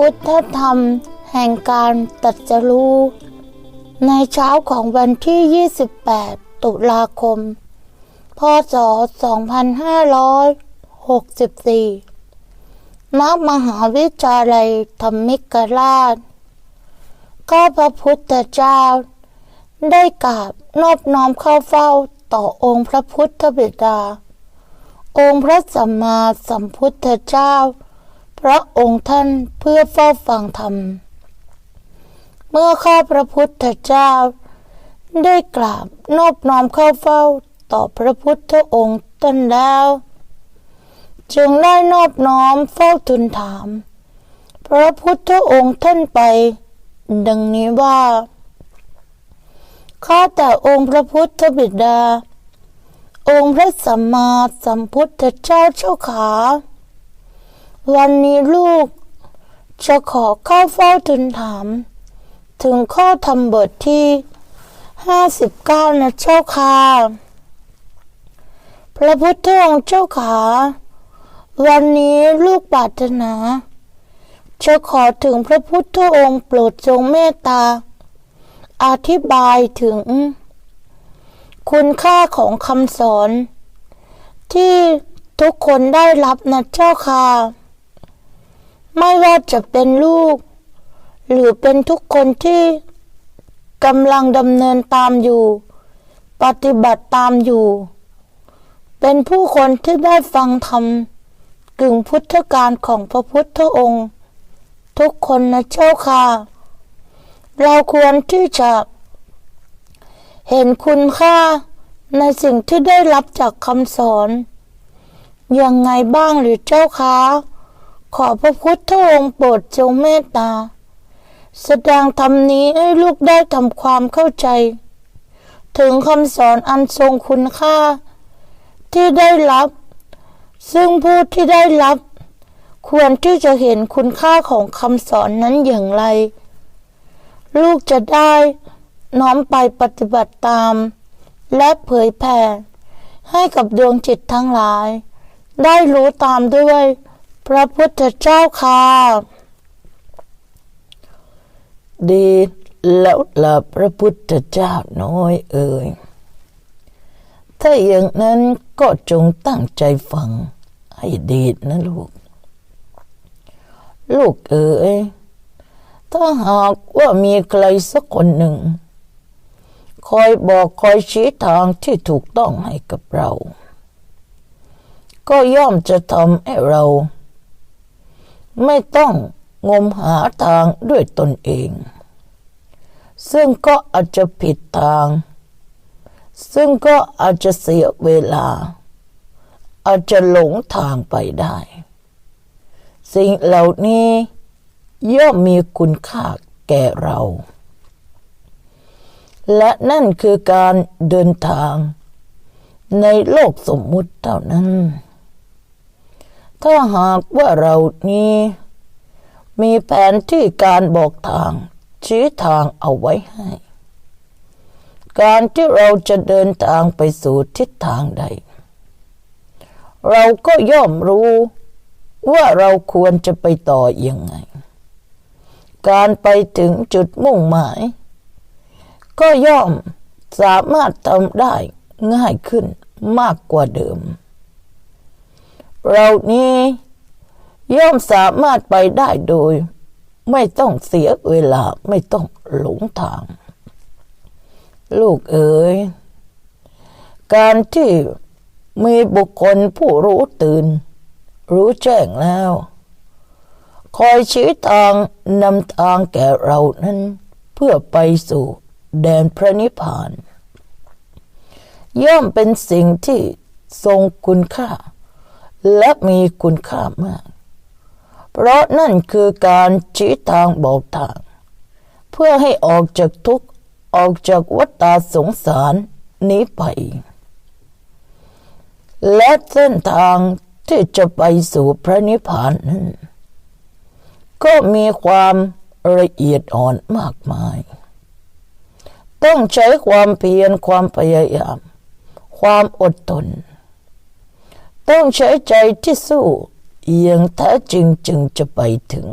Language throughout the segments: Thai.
พุทธธรรม แห่งการตรัสรู้ ในเช้าของวันที่ 28 ตุลาคม พศ 2564 ณ มหาวิทยาลัยธรรมิกราช ก็พระพุทธเจ้า ได้กราบนอบน้อมเข้าเฝ้าต่อองค์พระพุทธบิดา องค์พระสัมมาสัมพุทธเจ้า พระองค์ท่านเพื่อเฝ้าฟังธรรม เมื่อข้าพระพุทธเจ้า ได้กราบนอบน้อมเข้าเฝ้าต่อพระพุทธองค์ท่านแล้วจึงได้นอบน้อมเฝ้าทูลถาม พระพุทธองค์ท่านไป ดังนี้ว่าข้าแต่องค์พระพุทธบิดา องค์พระสัมมาสัมพุทธเจ้าเจ้าขา วันนี้ลูก จะขอเข้าเฝ้าทูลถาม ถึงข้อธรรมบทที่59นะเจ้าค่ะพระพุทธองค์เจ้าขาวันนี้ลูกปรารถนา จะขอถึงพระพุทธองค์โปรดทรงเมตตา อธิบายถึง คุณค่าของคำสอน ที่ทุกคนได้รับนะเจ้าค่ะ ไม่ว่าจะเป็นลูก หรือเป็นทุกคนที่กำลังดำเนินตามอยู่ ปฏิบัติตามอยู่ เป็นผู้คนที่ได้ฟังธรรมกึ่งพุทธการของพระพุทธองค์ ทุกคนนะเจ้าค่ะ เราควรที่จะเห็นคุณค่าในสิ่งที่ได้รับจากคำสอน ยังไงบ้างหรือเจ้าคะ ขอพระพุทธองค์โปรดจงเมตตา แสดงธรรมนี้ให้ลูกได้ทำความเข้าใจ ถึงคำสอนอันทรงคุณค่า ที่ได้รับ ซึ่งผู้ที่ได้รับ ควรที่จะเห็นคุณค่าของคำสอนนั้นอย่างไร ลูกจะได้น้อมไปปฏิบัติตาม และเผยแผ่ให้กับดวงจิตทั้งหลาย ได้รู้ตามด้วย พระพุทธเจ้าค่ะ ดีแล้วล่ะพระพุทธเจ้าน้อยเอ่ย ถ้าอย่างนั้นก็จงตั้งใจฟังให้ดีนะลูก ลูกเอ๋ย ถ้าหากว่ามีใครสักคนหนึ่ง คอยบอกคอยชี้ทางที่ถูกต้องให้กับเรา ก็ย่อมจะทำให้เรา ไม่ต้องงมหาทางด้วยตนเอง ซึ่งก็อาจจะผิดทาง ซึ่งก็อาจจะเสียเวลา อาจจะหลงทางไปได้ สิ่งเหล่านี้ย่อมมีคุณค่าแก่เรา และนั่นคือการเดินทางในโลกสมมุติเท่านั้น ถ้าหากว่าเรานี้ มีแผนที่การบอกทาง ชี้ทางเอาไว้ให้ การที่เราจะเดินทางไปสู่ทิศทางใด เราก็ย่อมรู้ว่าเราควรจะไปต่ออยังไง การไปถึงจุดมุ่งหมาย ก็ย่อมสามารถทำได้ง่ายขึ้นมากกว่าเดิม เรานี้ ย่อมสามารถไปได้โดย ไม่ต้องเสียเวลาไม่ต้องหลงทาง ลูกเอ๋ยการที่มีบุคคลผู้รู้ตื่น รู้แจ้งแล้ว คอยชี้ทางนำทางแก่เรานั้น เพื่อไปสู่แดนพระนิพพานย่อมเป็นสิ่งที่ทรงคุณค่า และมีคุณค่ามาก เพราะนั่นคือการชี้ทางบอกทาง เพื่อให้ออกจากทุกข์ออกจากวัฏฏสงสารนี้ไป และเส้นทางที่จะไปสู่พระนิพพานนั้น ก็มีความละเอียดอ่อนมากมาย ต้องใช้ความเพียรความพยายาม ความอดทน ต้องใช้ใจที่สู้อย่างแท้จริงจึงจะไปถึง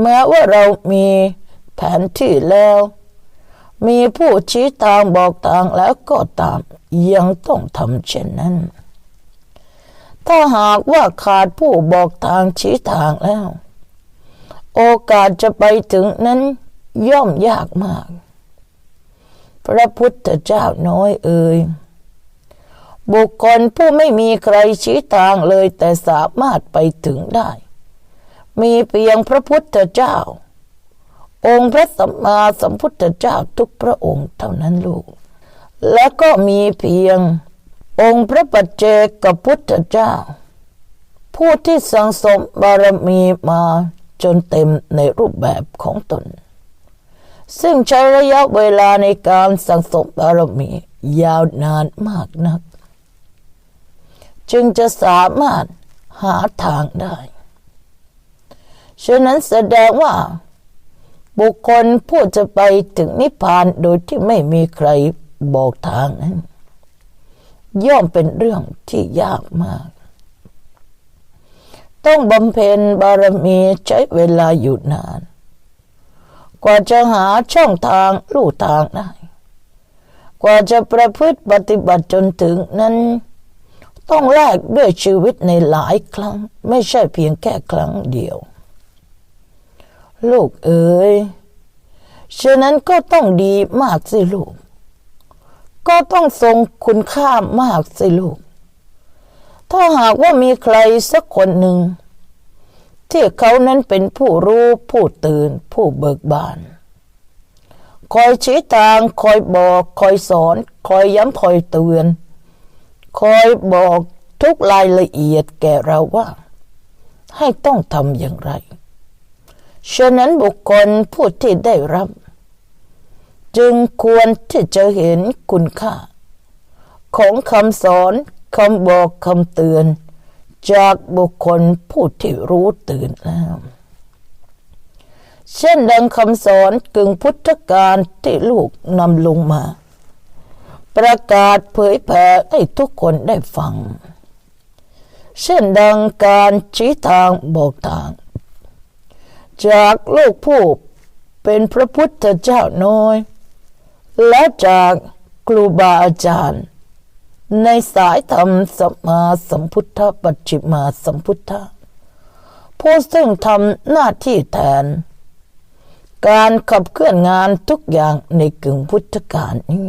แม้ว่าเรามีแผนที่แล้ว มีผู้ชี้ทางบอกทางแล้วก็ตามยังต้องทำเช่นนั้น ถ้าหากว่าขาดผู้บอกทางชี้ทางแล้ว โอกาสจะไปถึงนั้นย่อมยากมาก พระพุทธเจ้าน้อยเอ่ย บุคคลผู้ไม่มีใครชี้ทางเลยแต่สามารถไปถึงได้ มีเพียงพระพุทธเจ้า องค์พระสัมมาสัมพุทธเจ้าทุกพระองค์เท่านั้นลูก และก็มีเพียงองค์พระปัจเจกพุทธเจ้า ผู้ที่สังสมบารมีมาจนเต็มในรูปแบบของตน ซึ่งใช้ระยะเวลาในการสังสมบารมียาวนานมากนัก จึงจะสามารถหาทางได้ ฉะนั้นแสดงว่า บุคคลผู้จะไปถึงนิพพานโดยที่ไม่มีใครบอกทางนั้น ย่อมเป็นเรื่องที่ยากมาก ต้องบำเพ็ญบารมีใช้เวลาอยู่นาน กว่าจะหาช่องทางลู่ทางได้ กว่าจะประพฤติปฏิบัติจนถึงนั้น ต้องแลกด้วยชีวิตในหลายครั้ง ไม่ใช่เพียงแค่ครั้งเดียว ลูกเอ๋ยฉะนั้นก็ต้องดีมากสิลูก ก็ต้องทรงคุณค่ามากสิลูก ถ้าหากว่ามีใครสักคนหนึ่ง ที่เขานั้นเป็นผู้รู้ ผู้ตื่น ผู้เบิกบาน คอยชี้ทาง คอยบอก คอยสอน คอยย้ำคอยเตือน คอยบอกทุกรายละเอียดแก่เราว่า ให้ต้องทำอย่างไร ฉะนั้นบุคคลผู้ที่ได้รับ จึงควรที่จะเห็นคุณค่า ของคำสอนคำบอกคำเตือน จากบุคคลผู้ที่รู้ตื่นแล้วเช่นดังคำสอนกึ่งพุทธการที่ลูกนำลงมา ประกาศเผยแผ่ให้ทุกคนได้ฟังเช่นดังการชี้ทางบอกทาง จากลูกผู้เป็นพระพุทธเจ้าน้อย และจากครูบาอาจารย์ ในสายธรรมสัมมาสัมพุทธปัจฉิมาสัมพุทธผู้ซึ่งทำหน้าที่แทน การขับเคลื่อนงานทุกอย่างในกึ่งพุทธกาลนี้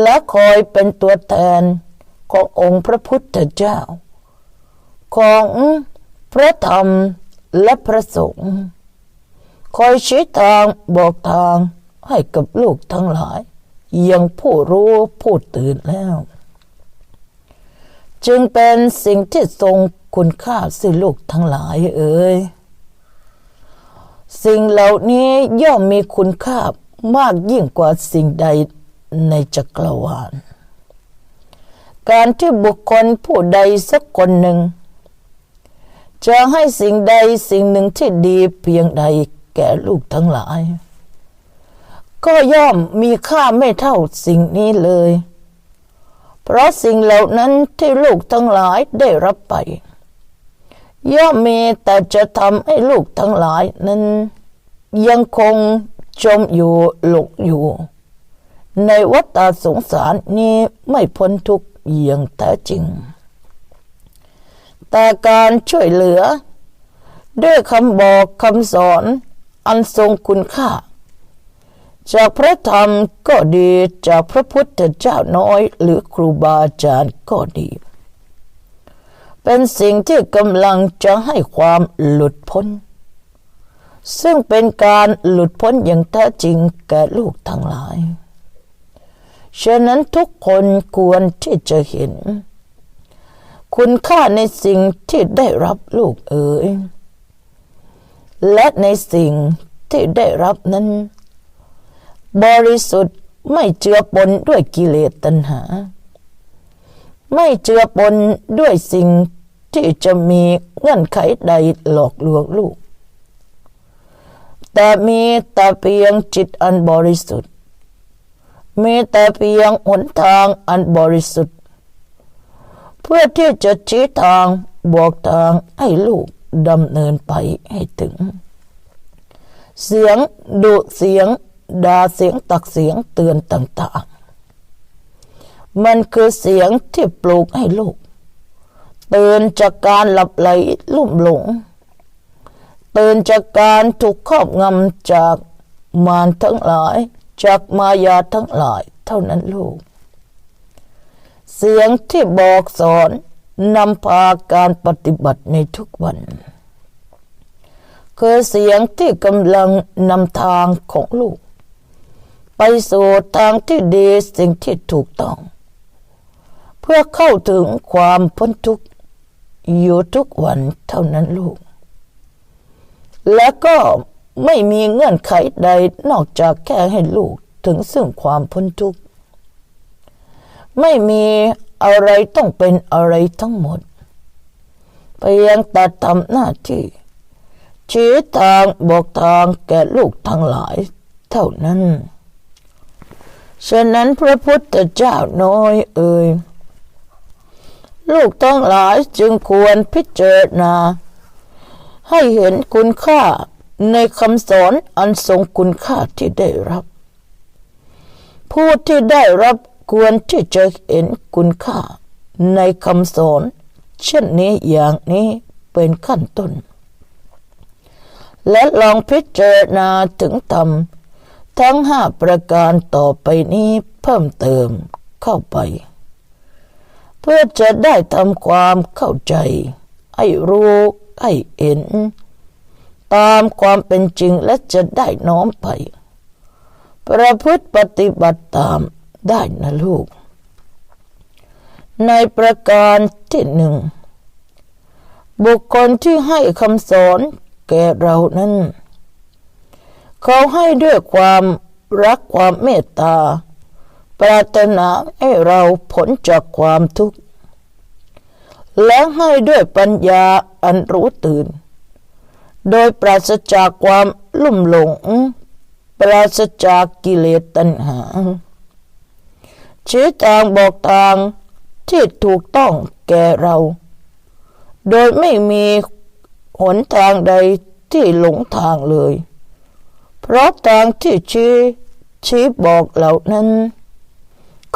และคอยเป็นตัวแทนขององค์พระพุทธเจ้า ของพระธรรมและพระสงฆ์คอยชี้ทางบอกทางให้กับลูกทั้งหลาย ยังผู้รู้ผู้ตื่นแล้ว จึงเป็นสิ่งที่ทรงคุณค่าสิลูกทั้งหลายเอ่ยสิ่งเหล่านี้ย่อมมีคุณค่ามากยิ่งกว่าสิ่งใด ในจักรวาล การที่บุคคลผู้ใดสักคนหนึ่ง จะให้สิ่งใดสิ่งหนึ่งที่ดีเพียงใดแก่ลูกทั้งหลาย ก็ย่อมมีค่าไม่เท่าสิ่งนี้เลย เพราะสิ่งเหล่านั้นที่ลูกทั้งหลายได้รับไป ย่อมมีแต่จะทำให้ลูกทั้งหลายนั้น ยังคงจมอยู่หลงอยู่ ในวัฏสงสารนี้ไม่พ้นทุกข์อย่างแท้จริง แต่การช่วยเหลือ ด้วยคำบอกคำสอนอันทรงคุณค่า จากพระธรรมก็ดีจากพระพุทธเจ้าน้อยหรือครูบาอาจารย์ก็ดี เป็นสิ่งที่กำลังจะให้ความหลุดพ้น ซึ่งเป็นการหลุดพ้นอย่างแท้จริงแก่ลูกทั้งหลาย ฉะนั้นทุกคนควรที่จะเห็น คุณค่าในสิ่งที่ได้รับลูกเอ๋ยและในสิ่งที่ได้รับนั้น บริสุทธิ์ไม่เจือปนด้วยกิเลสตัณหา ไม่เจือปนด้วยสิ่งที่จะมีเงื่อนไขใดหลอกลวงลูก แต่มีแต่เพียงจิตอันบริสุทธิ์ มีแต่เพียงหนทางอันบริสุทธิ์ เพื่อที่จะชี้ทางบอกทางให้ลูกดำเนินไปให้ถึง เสียงดุเสียงด่าเสียงตักเสียงเตือนต่างๆ มันคือเสียงที่ปลูกให้ลูกเตือนจากการหลับไหลลุ่มหลงเตือนจากการถูกครอบงำจากมารทั้งหลาย จากมายาทั้งหลายเท่านั้นลูก เสียงที่บอกสอนนำพาการปฏิบัติในทุกวัน คือเสียงที่กำลังนำทางของลูก ไปสู่ทางที่ดีสิ่งที่ถูกต้อง เพื่อเข้าถึงความพ้นทุกข์อยู่ทุกวันเท่านั้นลูก และก็ ไม่มีเงื่อนไขใดนอกจากแค่ให้ลูกถึงซึ่งความพ้นทุกข์ ไม่มีอะไรต้องเป็นอะไรทั้งหมดเพียงแต่ทำหน้าที่ชี้ทางบอกทางแก่ลูกทั้งหลาย เท่านั้นฉะนั้นพระพุทธเจ้าน้อยเอ่ยลูกทั้งหลายจึงควรพิจารณา ให้เห็นคุณค่า ในคำสอนอันทรงคุณค่าที่ได้รับ ผู้ที่ได้รับควรที่จะเห็นคุณค่า ในคำสอน เช่นนี้อย่างนี้เป็นขั้นต้น และลองพิจารณาถึงธรรมทั้งห้าประการต่อไปนี้เพิ่มเติมเข้าไป เพื่อจะได้ทำความเข้าใจ ให้รู้ ให้เห็น ตามความเป็นจริงและจะได้น้อมไป ประพฤติปฏิบัติตามได้นะลูก ในประการที่หนึ่ง บุคคลที่ให้คำสอนแก่เรานั้น เขาให้ด้วยความรักความเมตตา ปรารถนาให้เราพ้นจากความทุกข์และให้ด้วยปัญญาอันรู้ตื่น โดยปราศจากความลุ่มหลง ปราศจากกิเลสตัณหา ชี้ทางบอกทางที่ถูกต้องแก่เรา โดยไม่มีหนทางใดที่หลงทางเลย เพราะทางที่ชี้ชี้บอกเหล่านั้น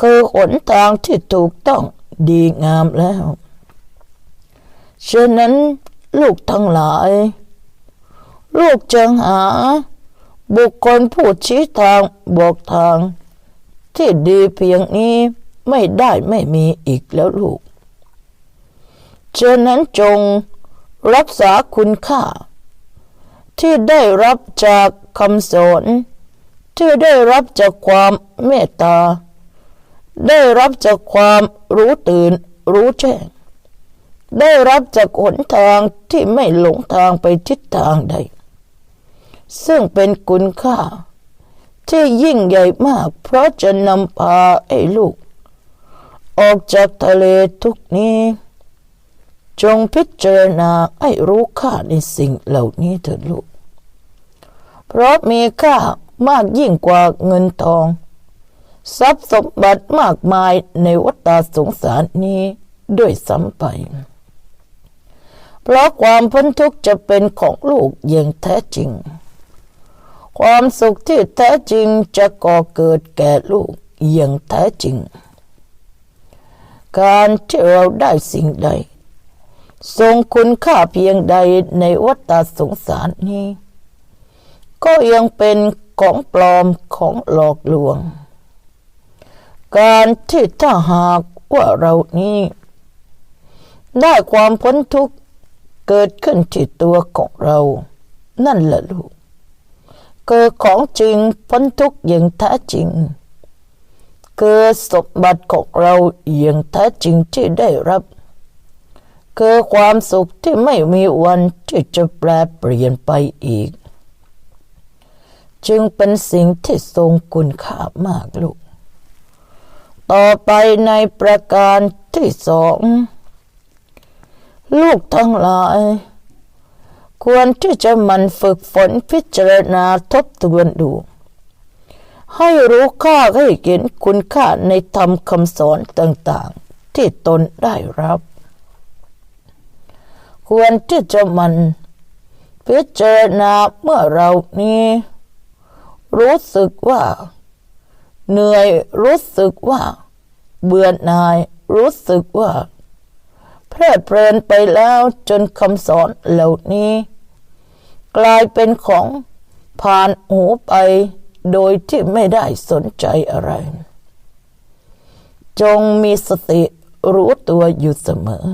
คือหนทางที่ถูกต้องดีงามแล้วฉะนั้นลูกทั้งหลาย ลูกจึงหา บุคคลผู้ชี้ทางบอกทาง ที่ดีเพียงนี้ไม่ได้ไม่มีอีกแล้วลูกฉะนั้นจงรักษาคุณค่า ที่ได้รับจากคำสอนที่ได้รับจากความเมตตา ได้รับจากความรู้ตื่นรู้แจ้ง ได้รับจากหนทางที่ไม่หลงทางไปทิศทางใด ซึ่งเป็นคุณค่า ที่ยิ่งใหญ่มาก เพราะจะนำพาไอ้ลูก ออกจากทะเลทุกนี้ จงพิจารณาให้รู้ค่าในสิ่งเหล่านี้เถิดลูก เพราะมีค่ามากยิ่งกว่าเงินทอง ทรัพย์สมบัติมากมายในวัฏสงสารนี้ด้วยซ้ำไปเพราะความพ้นทุกข์จะเป็นของลูกอย่างแท้จริง ความสุขที่แท้จริงจะก่อเกิดแก่ลูกอย่างแท้จริง การที่เราได้สิ่งใด ทรงคุณค่าเพียงใดในวัฏสงสารนี้ ก็ยังเป็นของปลอมของหลอกลวง การที่ถ้าหากว่าเรานี้ ได้ความพ้นทุกข์เกิดขึ้นที่ตัวของเรา นั่นแหละลูก เกิดของจริงพ้นทุกข์อย่างแท้จริงเกิดสมบัติของเราอย่างแท้จริงที่ได้รับ คือความสุขที่ไม่มีวันที่จะแปรเปลี่ยนไปอีก จึงเป็นสิ่งที่ทรงคุณค่ามากลูก ต่อไปในประการที่สอง ลูกทั้งหลาย ควรที่จะมันฝึกฝนพิจารณาทบทวนดู ให้รู้ค่าให้เห็นคุณค่าในธรรมคำสอนต่างๆ ที่ตนได้รับ ควรที่จะมันพิจารณาเมื่อเรานี้ รู้สึกว่า เหนื่อยรู้สึกว่า เบื่อหน่ายรู้สึกว่าเพลิดเพลินไปแล้วจนคำสอนเหล่านี้ กลายเป็นของผ่านหูไปโดยที่ไม่ได้สนใจอะไร จงมีสติรู้ตัวอยู่เสมอ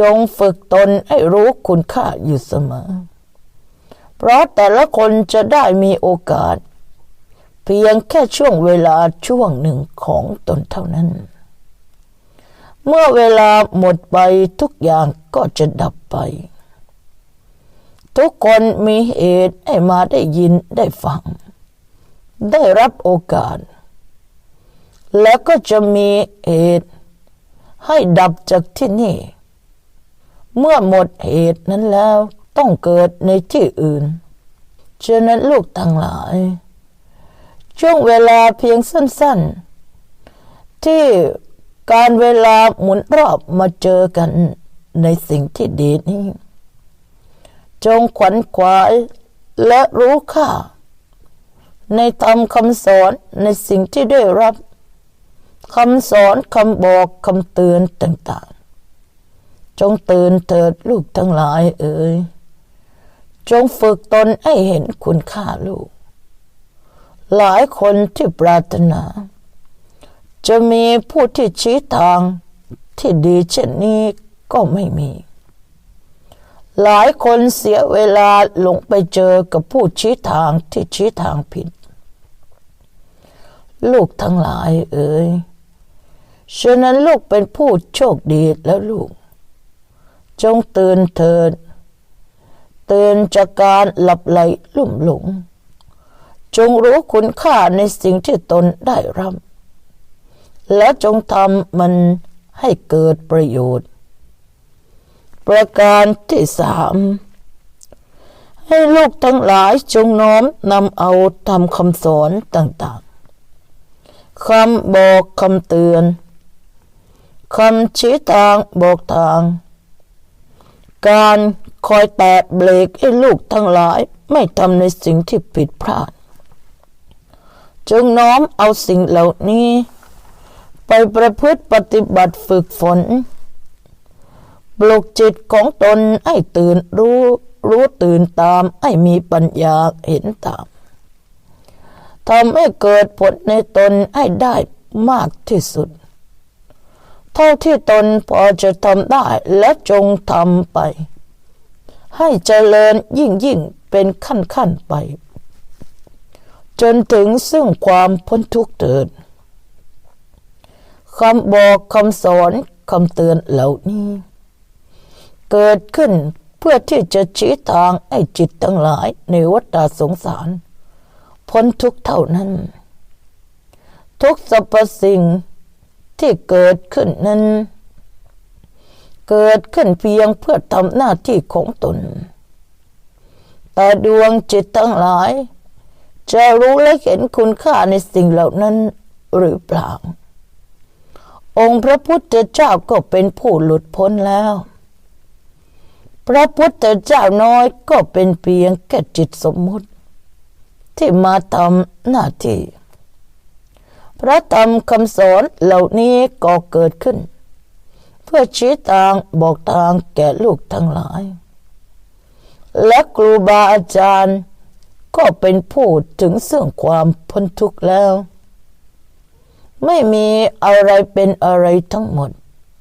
จงฝึกตนให้รู้คุณค่าอยู่เสมอ เพราะแต่ละคนจะได้มีโอกาส เพียงแค่ช่วงเวลาช่วงหนึ่งของตนเท่านั้น เมื่อเวลาหมดไปทุกอย่างก็จะดับไป ทุกคนมีเหตุให้มาได้ยินได้ฟัง ได้รับโอกาส แล้วก็จะมีเหตุให้ดับจากที่นี่ เมื่อหมดเหตุนั้นแล้วต้องเกิดในที่อื่นฉะนั้นลูกทั้งหลาย ช่วงเวลาเพียงสั้น ๆ ที่การเวลาหมุนรอบมาเจอกันในสิ่งที่ดีนี้ จงขวัญขวายและรู้ค่า ในธรรมคำสอนในสิ่งที่ได้รับคำสอนคำบอกคำเตือนต่างๆ จงตื่นเถิดลูกทั้งหลายเอ๋ยจงฝึกตนให้เห็นคุณค่าลูก หลายคนที่ปรารถนา จะมีผู้ที่ชี้ทางที่ดีเช่นนี้ก็ไม่มี หลายคนเสียเวลาหลงไปเจอกับผู้ชี้ทางที่ชี้ทางผิด ลูกทั้งหลายเอ๋ยฉะนั้นลูกเป็นผู้โชคดีแล้วลูก จงตื่นเถิดตื่นจากการหลับไหลลุ่มหลง จงรู้คุณค่าในสิ่งที่ตนได้รับ และจงทำมันให้เกิดประโยชน์ ประการที่สามให้ลูกทั้งหลายจงน้อมนำเอาทำคำสอนต่างๆคำบอกคำเตือนคำชี้ทางบอกทาง การคอยแตะเบรกให้ลูกทั้งหลายไม่ทำในสิ่งที่ผิดพลาด จงน้อมเอาสิ่งเหล่านี้ ไปประพฤติปฏิบัติฝึกฝน ปลุกจิตของตนให้ตื่นรู้รู้ตื่นตามให้มีปัญญาเห็นตามทำให้เกิดผลในตนให้ได้มากที่สุด เท่าที่ตนพอจะทำได้และจงทำไป ให้เจริญยิ่งยิ่งเป็นขั้นขั้นไป จนถึงซึ่งความพ้นทุกข์เถิดคำบอกคำสอนคำเตือนเหล่านี้ เกิดขึ้นเพื่อที่จะชี้ทางให้จิตทั้งหลายในวัฏสงสาร พ้นทุกเท่านั้น ทุกสรรพสิ่งที่เกิดขึ้นนั้น เกิดขึ้นเพียงเพื่อทำหน้าที่ของตน แต่ดวงจิตทั้งหลาย จะรู้และเห็นคุณค่าในสิ่งเหล่านั้นหรือเปล่า องค์พระพุทธเจ้าก็เป็นผู้หลุดพ้นแล้ว พระพุทธเจ้าน้อยก็เป็นเพียงแค่จิตสมมุติ ที่มาทำหน้าที่พระธรรมคำสอนเหล่านี้ก็เกิดขึ้น เพื่อชี้ทางบอกทางแก่ลูกทั้งหลาย และครูบาอาจารย์ก็เป็นผู้ถึงซึ่งความพ้นทุกข์แล้ว ไม่มีอะไรเป็นอะไรทั้งหมด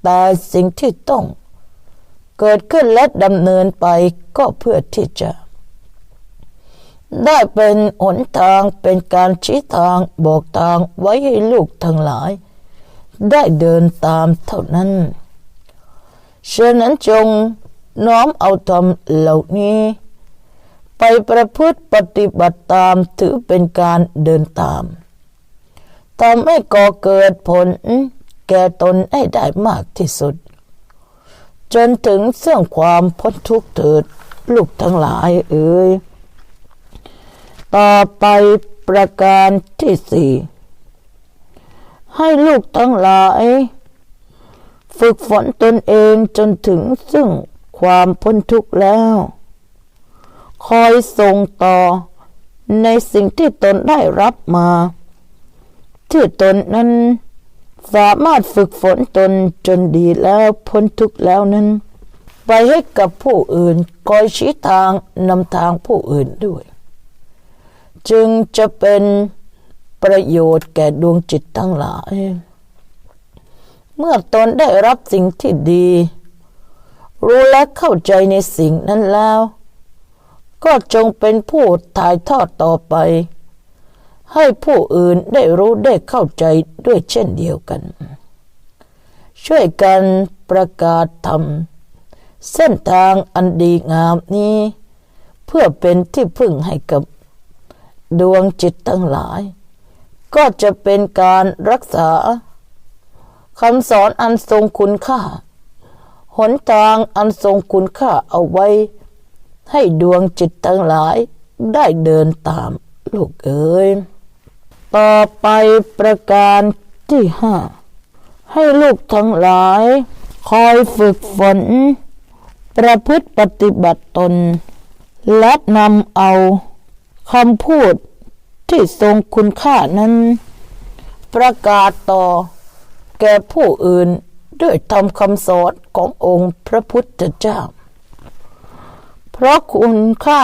แต่สิ่งที่ต้อง เกิดขึ้นและดำเนินไปก็เพื่อที่จะ ได้เป็นหนทางเป็นการชี้ทางบอกทางไว้ให้ลูกทั้งหลาย ได้เดินตามเท่านั้นฉะนั้นจงน้อมเอาธรรมเหล่านี้ ไปประพฤติปฏิบัติตามถือเป็นการเดินตามทำให้ก่อเกิดผลแก่ตนให้ได้มากที่สุด จนถึงเสื่องความพ้นทุกข์เถิดลูกทั้งหลายเอ่ยต่อไปประการที่สี่ให้ลูกทั้งหลาย ฝึกฝนตนเองจนถึงซึ่งความพ้นทุกข์แล้ว คอยส่งต่อในสิ่งที่ตนได้รับมา ที่ตนนั้น สามารถฝึกฝนตนจนดีแล้วพ้นทุกข์แล้วนั้น ไปให้กับผู้อื่นคอยชี้ทางนำทางผู้อื่นด้วย จึงจะเป็นประโยชน์แก่ดวงจิตทั้งหลาย เมื่อตนได้รับสิ่งที่ดี รู้และเข้าใจในสิ่งนั้นแล้ว ก็จงเป็นผู้ถ่ายทอดต่อไป ให้ผู้อื่นได้รู้ได้เข้าใจด้วยเช่นเดียวกัน ช่วยกันประกาศธรรม เส้นทางอันดีงามนี้ เพื่อเป็นที่พึ่งให้กับดวงจิตทั้งหลาย ก็จะเป็นการรักษาคำสอนอันทรงคุณค่า หนทางอันทรงคุณค่าเอาไว้ ให้ดวงจิตทั้งหลายได้เดินตามลูกเอ๋ย ต่อไปประการที่ห้าให้ลูกทั้งหลาย คอยฝึกฝน ประพฤติปฏิบัติตน และนำเอาคำพูดที่ทรงคุณค่านั้น ประกาศต่อ แก่ผู้อื่นด้วยทำคำสอนขององค์พระพุทธเจ้า เพราะคุณค่า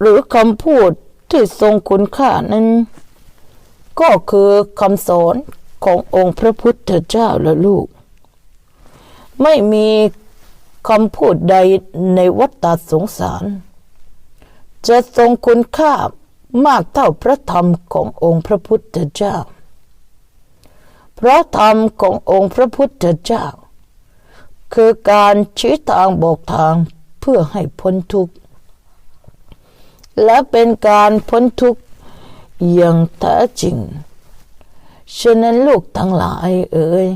หรือคำพูดที่ทรงคุณค่านั้น ก็คือคำสอนขององค์พระพุทธเจ้าและลูก ไม่มีคำพูดใดในวัฏฏสงสาร จะทรงคุณค่ามากเท่าพระธรรมขององค์พระพุทธเจ้าเพราะธรรมขององค์พระพุทธเจ้า คือการชี้ทางบอกทางเพื่อให้พ้นทุกข์ และเป็นการพ้นทุกข์ อย่างแท้จริง ฉะนั้นลูกทั้งหลายเอ๋ย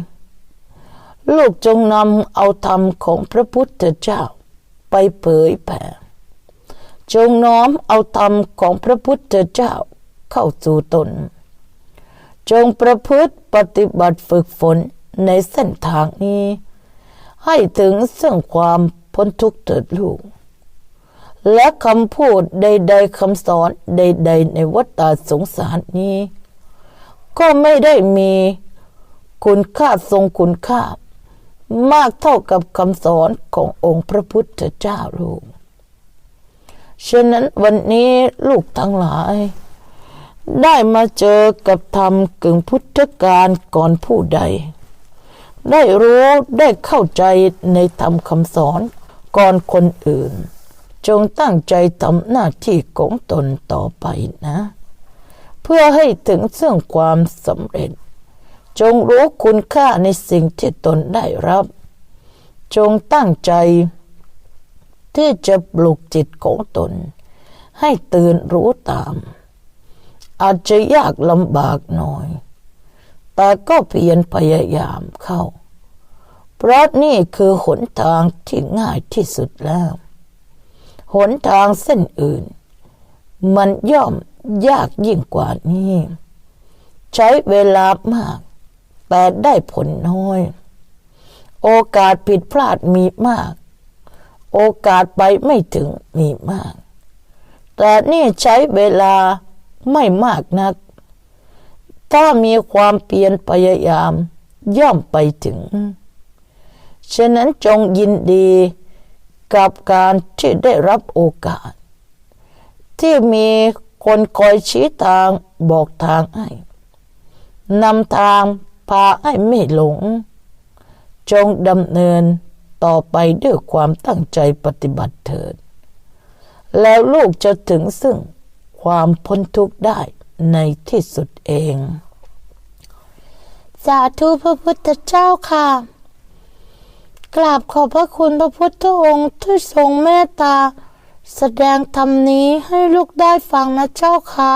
ลูกจงนำเอาธรรมของพระพุทธเจ้าไปเผยแผ่ จงน้อมเอาธรรมของพระพุทธเจ้าเข้าสู่ตน จงประพฤติปฏิบัติฝึกฝนในเส้นทางนี้ ให้ถึงซึ่งความพ้นทุกข์เถิดลูก และคำพูดใด ๆคำสอนใด ๆ ในวัฏสงสารนี้ ก็ไม่ได้มีคุณค่าทรงคุณค่ามากเท่ากับคำสอนขององค์พระพุทธเจ้าลูก ฉะนั้นวันนี้ลูกทั้งหลาย ได้มาเจอกับธรรมกึ่งพุทธการก่อนผู้ใด ได้รู้ได้เข้าใจในธรรมคำสอนก่อนคนอื่น จงตั้งใจทำหน้าที่ของตนต่อไปนะ เพื่อให้ถึงซึ่งความสำเร็จ จงรู้คุณค่าในสิ่งที่ตนได้รับ จงตั้งใจ ที่จะปลุกจิตของตน ให้ตื่นรู้ตาม อาจจะยากลำบากหน่อย แต่ก็เพียรพยายามเข้า เพราะนี่คือหนทางที่ง่ายที่สุดแล้ว หนทางเส้นอื่น มันย่อมยากยิ่งกว่านี้ ใช้เวลามาก แต่ได้ผลน้อย โอกาสผิดพลาดมีมาก โอกาสไปไม่ถึงมีมาก แต่นี่ใช้เวลาไม่มากนัก ถ้ามีความเพียรพยายามย่อมไปถึง ฉะนั้นจงยินดี กับการที่ได้รับโอกาส ที่มีคนคอยชี้ทางบอกทางให้นำทางพาให้ไม่หลง จงดำเนินต่อไปด้วยความตั้งใจปฏิบัติเถิด แล้วลูกจะถึงซึ่งความพ้นทุกข์ได้ในที่สุดเอง สาธุพระพุทธเจ้าค่ะ กราบขอบพระคุณพระพุทธองค์ที่ทรงเมตตา แสดงธรรมนี้ให้ลูกได้ฟังนะเจ้าค่ะ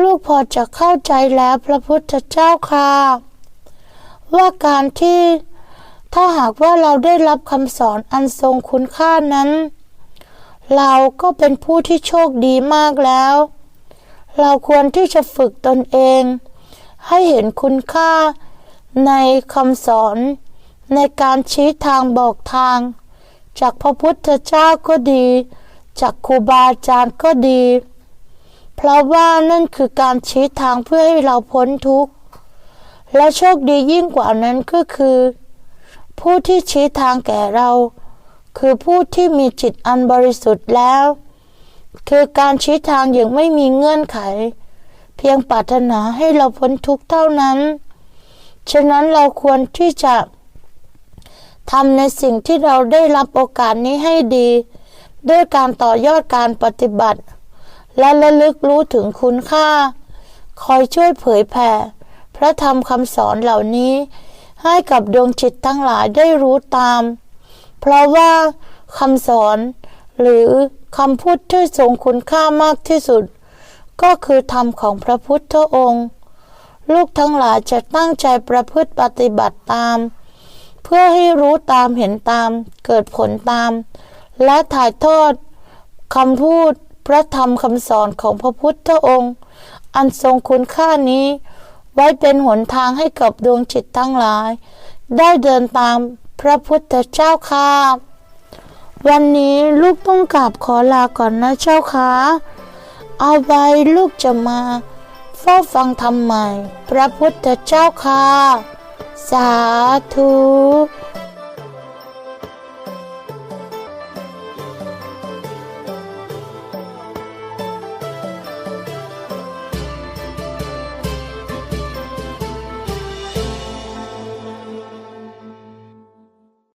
ลูกพอจะเข้าใจแล้วพระพุทธเจ้าค่ะว่าการที่ถ้าหากว่าเราได้รับคำสอนอันทรงคุณค่านั้น เราก็เป็นผู้ที่โชคดีมากแล้ว เราควรที่จะฝึกตนเอง ให้เห็นคุณค่าในคำสอน ในการชี้ทางบอกทาง จากพระพุทธเจ้าก็ดี จากครูบาอาจารย์ก็ดี เพราะว่านั่นคือการชี้ทางเพื่อให้เราพ้นทุกข์ และโชคดียิ่งกว่านั้นก็คือ ผู้ที่ชี้ทางแก่เรา คือผู้ที่มีจิตอันบริสุทธิ์แล้ว คือการชี้ทางอย่างไม่มีเงื่อนไข เพียงปรารถนาให้เราพ้นทุกข์เท่านั้น ฉะนั้นเราควรที่จะ ทำในสิ่งที่เราได้รับโอกาสนี้ให้ดี ด้วยการต่อยอดการปฏิบัติ และระลึกรู้ถึงคุณค่า คอยช่วยเผยแผ่ พระธรรมคำสอนเหล่านี้ ให้กับดวงจิตทั้งหลายได้รู้ตาม เพราะว่าคำสอน หรือคำพูดที่ทรงคุณค่ามากที่สุด ก็คือธรรมของพระพุทธองค์ ลูกทั้งหลายจะตั้งใจประพฤติปฏิบัติตาม เพื่อให้รู้ตามเห็นตาม เกิดผลตาม และถ่ายทอดคำพูดพระธรรมคำสอนของพระพุทธองค์ อันทรงคุณค่านี้ ไว้เป็นหนทางให้กับดวงจิตทั้งหลาย ได้เดินตามพระพุทธเจ้าค่ะวันนี้ลูกต้องกราบขอลาก่อนนะเจ้าค่ะเอาไว้ลูกจะมาเฝ้าฟังธรรมใหม่ พระพุทธเจ้าค่ะ สาธุ